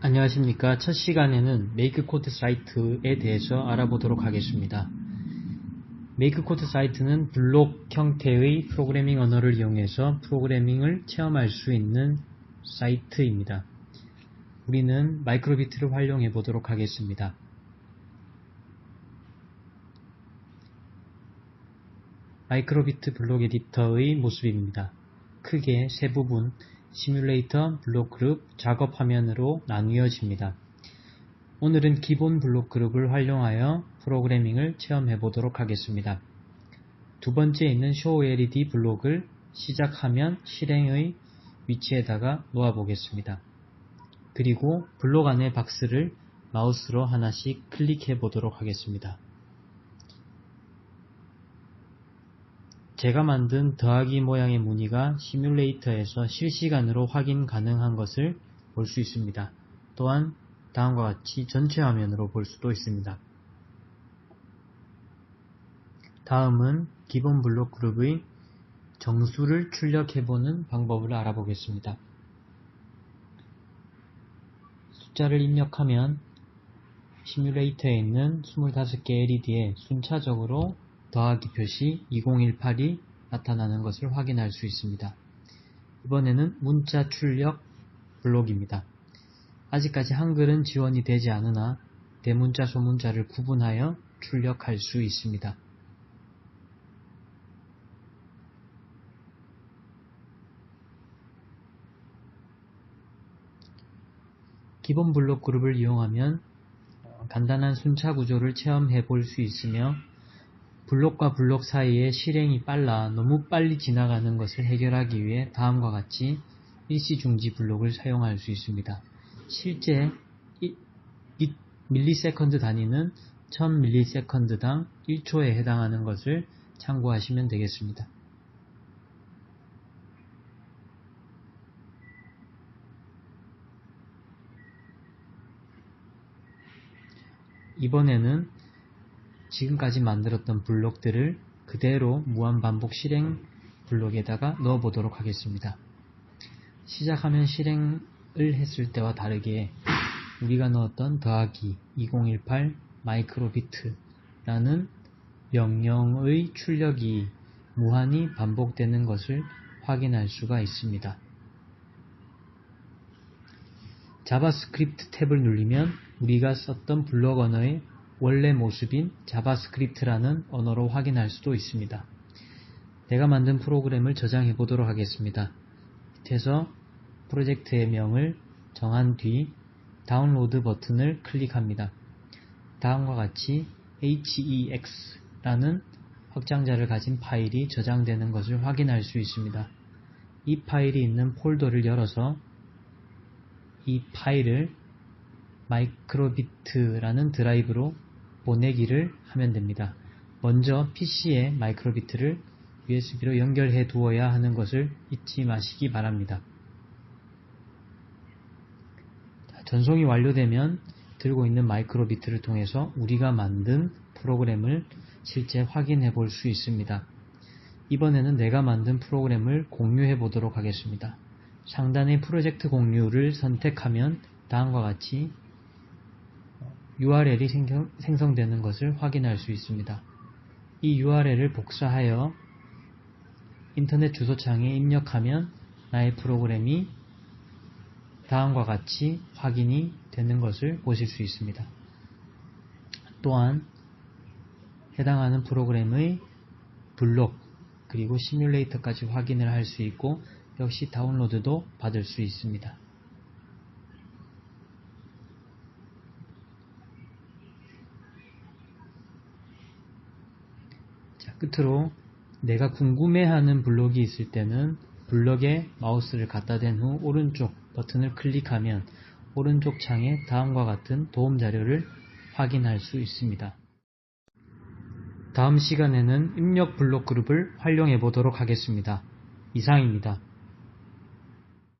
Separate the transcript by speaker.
Speaker 1: 안녕하십니까. 첫 시간에는 메이크코드 사이트에 대해서 알아보도록 하겠습니다. 메이크코드 사이트는 블록 형태의 프로그래밍 언어를 이용해서 프로그래밍을 체험할 수 있는 사이트입니다. 우리는 마이크로비트를 활용해 보도록 하겠습니다. 마이크로비트 블록 에디터의 모습입니다. 크게 세 부분, 시뮬레이터, 블록 그룹, 작업 화면으로 나뉘어집니다. 오늘은 기본 블록 그룹을 활용하여 프로그래밍을 체험해 보도록 하겠습니다. 두 번째 있는 show LED 블록을 시작하면 실행의 위치에다가 놓아 보겠습니다. 그리고 블록 안의 박스를 마우스로 하나씩 클릭해 보도록 하겠습니다. 제가 만든 더하기 모양의 무늬가 시뮬레이터에서 실시간으로 확인 가능한 것을 볼 수 있습니다. 또한 다음과 같이 전체 화면으로 볼 수도 있습니다. 다음은 기본 블록 그룹의 정수를 출력해보는 방법을 알아보겠습니다. 숫자를 입력하면 시뮬레이터에 있는 25개 LED에 순차적으로 더하기 표시 2018이 나타나는 것을 확인할 수 있습니다. 이번에는 문자 출력 블록입니다. 아직까지 한글은 지원이 되지 않으나 대문자 소문자를 구분하여 출력할 수 있습니다. 기본 블록 그룹을 이용하면 간단한 순차 구조를 체험해 볼 수 있으며 블록과 블록 사이에 실행이 빨라 너무 빨리 지나가는 것을 해결하기 위해 다음과 같이 일시중지 블록을 사용할 수 있습니다. 실제 밀리세컨드 단위는 1000ms당 1초에 해당하는 것을 참고하시면 되겠습니다. 이번에는 지금까지 만들었던 블록들을 그대로 무한반복 실행 블록에다가 넣어 보도록 하겠습니다. 시작하면 실행을 했을 때와 다르게 우리가 넣었던 더하기 2018 마이크로비트라는 명령의 출력이 무한히 반복되는 것을 확인할 수가 있습니다. 자바스크립트 탭을 누르면 우리가 썼던 블록 언어의 원래 모습인 자바스크립트라는 언어로 확인할 수도 있습니다. 내가 만든 프로그램을 저장해 보도록 하겠습니다. 밑에서 프로젝트의 명을 정한 뒤 다운로드 버튼을 클릭합니다. 다음과 같이 HEX라는 확장자를 가진 파일이 저장되는 것을 확인할 수 있습니다. 이 파일이 있는 폴더를 열어서 이 파일을 마이크로비트라는 드라이브로 보내기를 하면 됩니다. 먼저 PC에 마이크로비트를 USB로 연결해 두어야 하는 것을 잊지 마시기 바랍니다. 전송이 완료되면 들고 있는 마이크로비트를 통해서 우리가 만든 프로그램을 실제 확인해 볼 수 있습니다. 이번에는 내가 만든 프로그램을 공유해 보도록 하겠습니다. 상단의 프로젝트 공유를 선택하면 다음과 같이 URL이 생성, 되는 것을 확인할 수 있습니다. 이 URL을 복사하여 인터넷 주소창에 입력하면 나의 프로그램이 다음과 같이 확인이 되는 것을 보실 수 있습니다. 또한 해당하는 프로그램의 블록 그리고 시뮬레이터까지 확인을 할 수 있고 역시 다운로드도 받을 수 있습니다. 끝으로 내가 궁금해하는 블록이 있을 때는 블럭에 마우스를 갖다 댄 후 오른쪽 버튼을 클릭하면 오른쪽 창에 다음과 같은 도움 자료를 확인할 수 있습니다. 다음 시간에는 입력 블록 그룹을 활용해 보도록 하겠습니다. 이상입니다.